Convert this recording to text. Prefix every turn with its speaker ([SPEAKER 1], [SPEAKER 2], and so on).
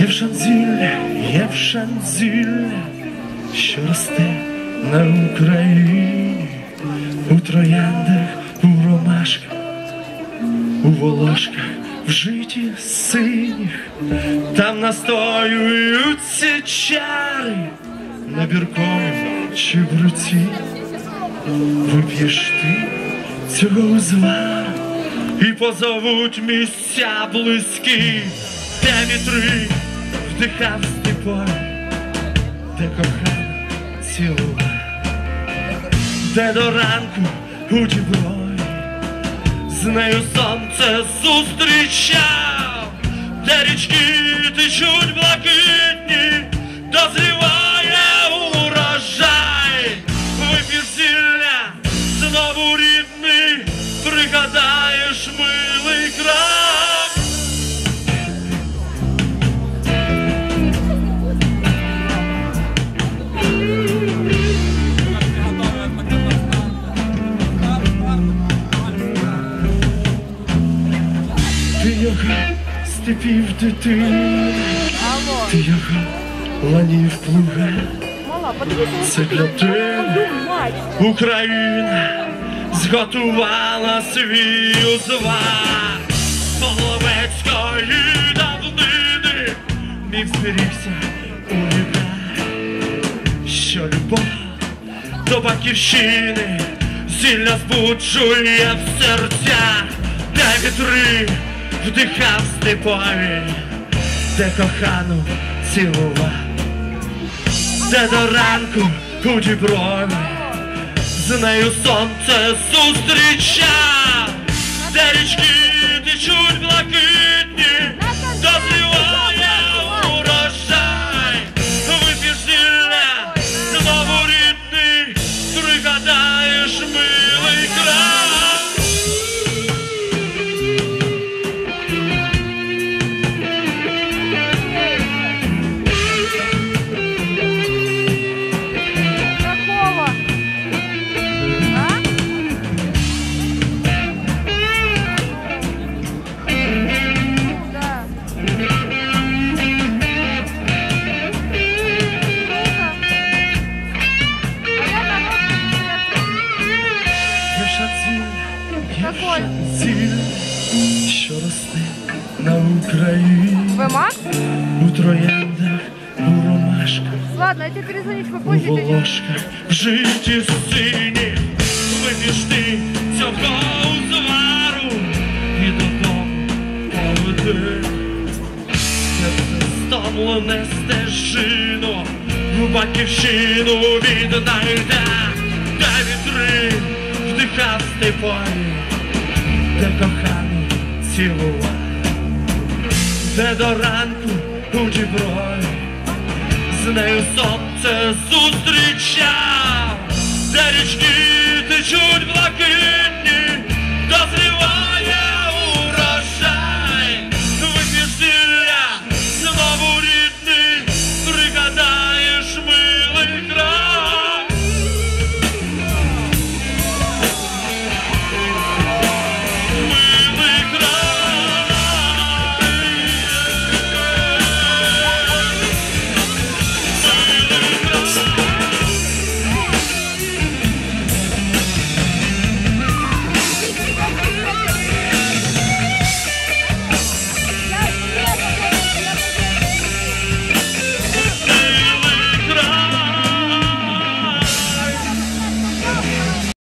[SPEAKER 1] Євшанзіль, Євшанзіль, що росте на Україні, у трояндах, у ромашках, у волошках, в житті синіх, там настоюються чари на бірковому чи в руці. Вип'єш ти цього узвару і позовуть місця близькі, де вітри вдихав степові, де кохана цілував, де до ранку у діброві з нею сонце зустрічав, де річки течуть блакитні, дозріває урожай, вип'єш зілля, знову рідний, пригадаєш Ти степів дитини,
[SPEAKER 2] Алло,
[SPEAKER 1] ти його ланів плуга, це для тебе. Україна зготувала свій узвар. Половецької давнини. Міг зберігся у віках, що любов до батьківщини зілля збуджує в серцях, де вітри вдихав степові, де кохану цілував. Де до ранку у діброві з нею сонце зустрічав, де річки течуть блакитні,
[SPEAKER 2] Какой?
[SPEAKER 1] Що росте на Україні,
[SPEAKER 2] Вы Макс?
[SPEAKER 1] у трояндах, у ромашках.
[SPEAKER 2] Ладно, я тебе перезвоню
[SPEAKER 1] У
[SPEAKER 2] попозже. не-
[SPEAKER 1] волошках в житті сині вип'єш ти цього узвару і додому поведи. Стомлене стежину, в батьківщину віднайде, де вітри вдихав степові, де коханий цілував, де до ранку у діброві з нею сонце зустрічав, де річки